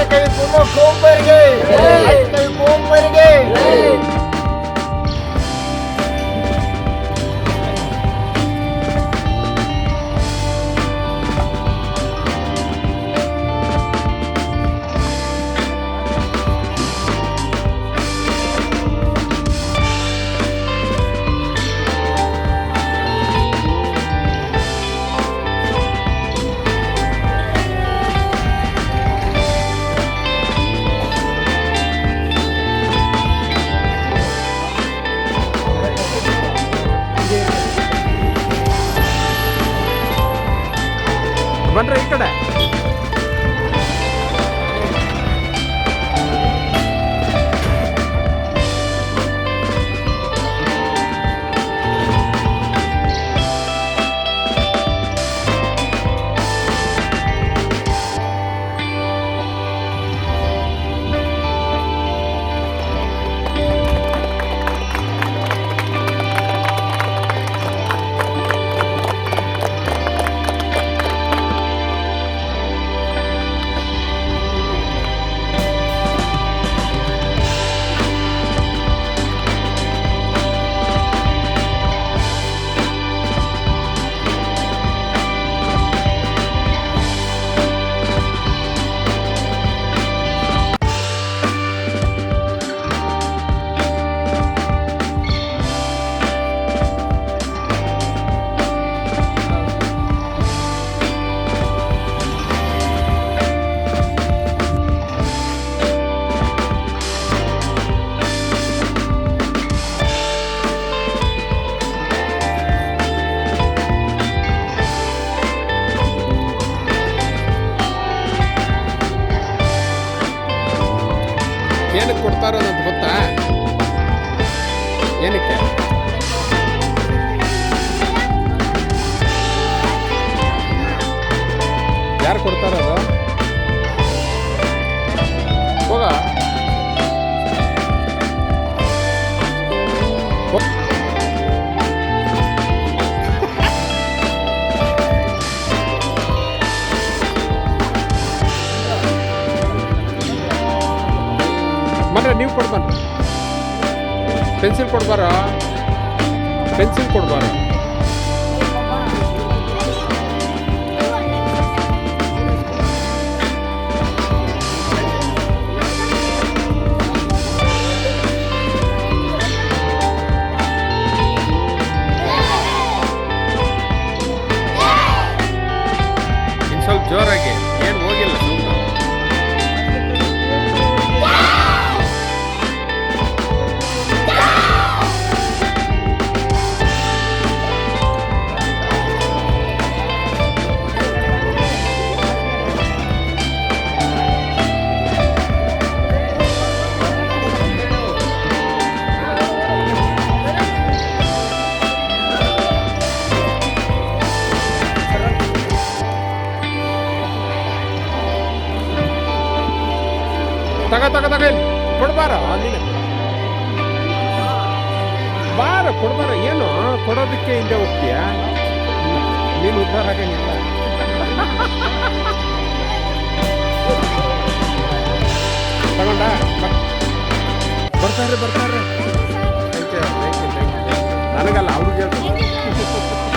आज काही पुन्हा कोंब वर्गे आज काही कोंब वर्गे Não, vou votar. ನೀವು ಕೊಡ್ಬಾರ ಪೆನ್ಸಿಲ್ ಕೊಡ್ಬಾರ? ಪೆನ್ಸಿಲ್ ಕೊಡ್ಬಾರ? ಕೊಡ್ಬಾರ? ನೀನು ಬಾರ ಕೊಡ್ಬಾರ. ಏನು? ಕೊಡೋದಕ್ಕೆ ಹಿಂದೆ ಹೋಗ್ತೀಯ? ನೀನು ಉದ್ಧಾರ ಆಗಂಗಿಲ್ಲ ತಗೊಂಡ? ಬರ್ತಾರೆ ಬರ್ತಾರೆ. ನನಗಲ್ಲ ಅವ್ರಿಗೆ ಹೇಳ್ತಾರೆ.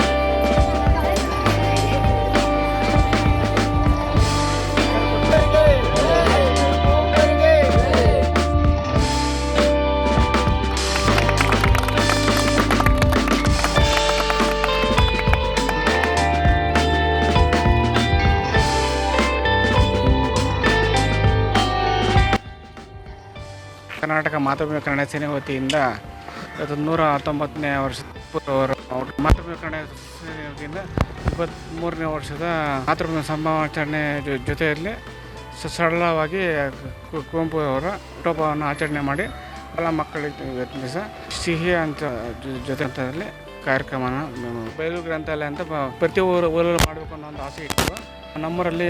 ಕರ್ನಾಟಕ ಮಾತೃಭೂಮಿ ಕನ್ನಡ ಸೇನೆ ವತಿಯಿಂದ ಇವತ್ತು ನೂರ ಹತ್ತೊಂಬತ್ತನೇ ಅವ್ರ ಮಾತೃಭೂಮಿ ಕನ್ನಡ ಸೇನೆ ವತಿಯಿಂದ ಇಪ್ಪತ್ತ್ಮೂರನೇ ವರ್ಷದ ಮಾತೃಭೂಮಿ ಸಂಭ್ರಮಾಚರಣೆ ಜೊತೆಯಲ್ಲಿ ಸರಳವಾಗಿ ಕುವೆಂಪು ಅವರ ಹುಟ್ಟುಹಬ್ಬವನ್ನು ಆಚರಣೆ ಮಾಡಿ ಎಲ್ಲ ಮಕ್ಕಳಿಗೆ ದಿವಸ ಸಿಹಿ ಅಂತ ಜೊತೆ ಹಂತದಲ್ಲಿ ಕಾರ್ಯಕ್ರಮನ ಬಯಲು ಗ್ರಂಥಾಲಯ ಅಂತ ಪ್ರತಿ ಊರು ಊರಲ್ಲೂ ಮಾಡಬೇಕು ಅನ್ನೋ ಒಂದು ಆಸೆ ಇತ್ತು. ನಮ್ಮೂರಲ್ಲಿ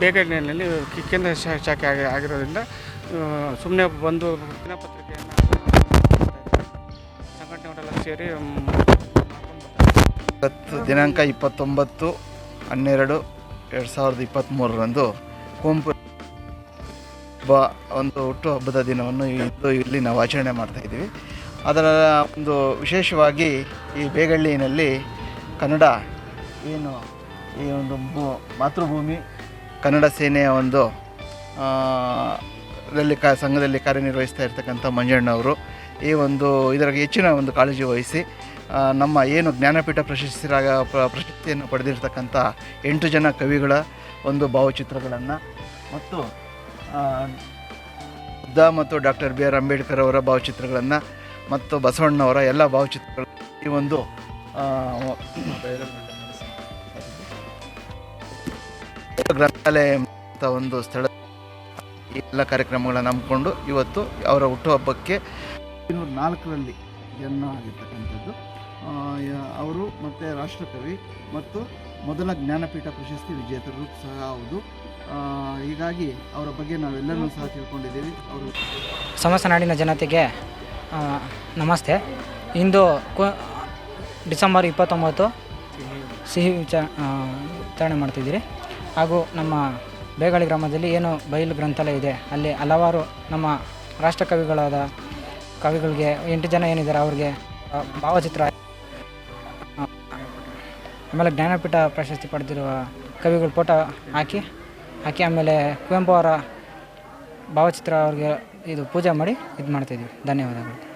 ಬೇಗಡಿನಲ್ಲಿ ಕೇಂದ್ರ ಶಾಖೆ ಆಗಿ ಆಗಿರೋದ್ರಿಂದ ಸುಮ್ಮನೆ ಬಂದು ದಿನಪತ್ರಿಕೆಯನ್ನು ಸಂಘಟನೆಯವರೆಲ್ಲ ಸೇರಿ ಇವತ್ತು ದಿನಾಂಕ ಇಪ್ಪತ್ತೊಂಬತ್ತು, ಹನ್ನೆರಡು, ಎರಡು ಸಾವಿರದ ಇಪ್ಪತ್ತ್ಮೂರರಂದು ಕುವೆಂಪು ಹಬ್ಬ, ಒಂದು ಹುಟ್ಟು ಹಬ್ಬದ ದಿನವನ್ನು ಇಂದು ಇಲ್ಲಿ ನಾವು ಆಚರಣೆ ಮಾಡ್ತಾಯಿದ್ದೀವಿ ಅದರ ಒಂದು ವಿಶೇಷವಾಗಿ ಈ ಬೇಗಳ್ಳಿನಲ್ಲಿ ಕನ್ನಡ ಏನು ಈ ಒಂದು ಭೂ ಮಾತೃಭೂಮಿ, ಕನ್ನಡ ಸೇನೆಯ ಒಂದು ಆ, ಕ ಸಂಘದಲ್ಲಿ ಕಾರ್ಯನಿರ್ವಹಿಸ್ತಾ ಇರ್ತಕ್ಕಂಥ ಮಂಜಣ್ಣವರು ಈ ಒಂದು ಇದರ ಹೆಚ್ಚಿನ ಒಂದು ಕಾಳಜಿ ವಹಿಸಿ ನಮ್ಮ ಏನು ಜ್ಞಾನಪೀಠ ಪ್ರಶಸ್ತಿರಾಗ ಪ್ರ- ಪ್ರಶಸ್ತಿಯನ್ನು ಪಡೆದಿರ್ತಕ್ಕಂಥ ಎಂಟು ಜನ ಕವಿಗಳ ಒಂದು ಭಾವಚಿತ್ರಗಳನ್ನು ಮತ್ತು ದ ಮತ್ತು ಡಾಕ್ಟರ್ ಬಿ ಆರ್ ಅಂಬೇಡ್ಕರ್ ಅವರ ಭಾವಚಿತ್ರಗಳನ್ನು ಮತ್ತು ಬಸವಣ್ಣವರ ಎಲ್ಲ ಭಾವಚಿತ್ರಗಳು ಈ ಒಂದು ಗ್ರಂಥಾಲಯ ಒಂದು ಸ್ಥಳ ಈ ಎಲ್ಲ ಕಾರ್ಯಕ್ರಮಗಳನ್ನು ನಂಬಿಕೊಂಡು ಇವತ್ತು ಅವರ ಹುಟ್ಟುಹಬ್ಬಕ್ಕೆ ಇನ್ನೂರ ನಾಲ್ಕರಲ್ಲಿ ಜನ್ಮ ಆಗಿರ್ತಕ್ಕಂಥದ್ದು. ಅವರು ಮತ್ತು ರಾಷ್ಟ್ರಕವಿ ಮತ್ತು ಮೊದಲ ಜ್ಞಾನಪೀಠ ಪ್ರಶಸ್ತಿ ವಿಜೇತರು ಸಹ ಹೌದು. ಆ, ಹೀಗಾಗಿ ಅವರ ಬಗ್ಗೆ ನಾವೆಲ್ಲರೂ ಸಹ ತಿಳ್ಕೊಂಡಿದ್ದೀವಿ. ಅವರು ಸಮಸ್ತ ನಾಡಿನ ಜನತೆಗೆ ನಮಸ್ತೆ. ಇಂದು ಕು ಡಿಸೆಂಬರ್ ಇಪ್ಪತ್ತೊಂಬತ್ತು ಸಿಹಿ ವಿಚಾರ ವಿಚಾರಣೆ ವಿತರಣೆ ಮಾಡ್ತಿದ್ದೀರಿ. ಹಾಗೂ ನಮ್ಮ ಬೇಗಳಿ ಗ್ರಾಮದಲ್ಲಿ ಏನು ಬಯಲು ಗ್ರಂಥಾಲಯ ಇದೆ, ಅಲ್ಲಿ ಹಲವಾರು ನಮ್ಮ ರಾಷ್ಟ್ರಕವಿಗಳಾದ ಕವಿಗಳಿಗೆ, ಎಂಟು ಜನ ಏನಿದ್ದಾರೆ ಅವ್ರಿಗೆ ಭಾವಚಿತ್ರ. ಆಮೇಲೆ ಜ್ಞಾನಪೀಠ ಪ್ರಶಸ್ತಿ ಪಡೆದಿರುವ ಕವಿಗಳ ಫೋಟೋ ಹಾಕಿ ಹಾಕಿ ಆಮೇಲೆ ಕುವೆಂಪು ಅವರ ಭಾವಚಿತ್ರ ಅವ್ರಿಗೆ ಇದು ಪೂಜೆ ಮಾಡಿ ಇದು ಮಾಡ್ತಾಯಿದ್ವಿ ಧನ್ಯವಾದಗಳು.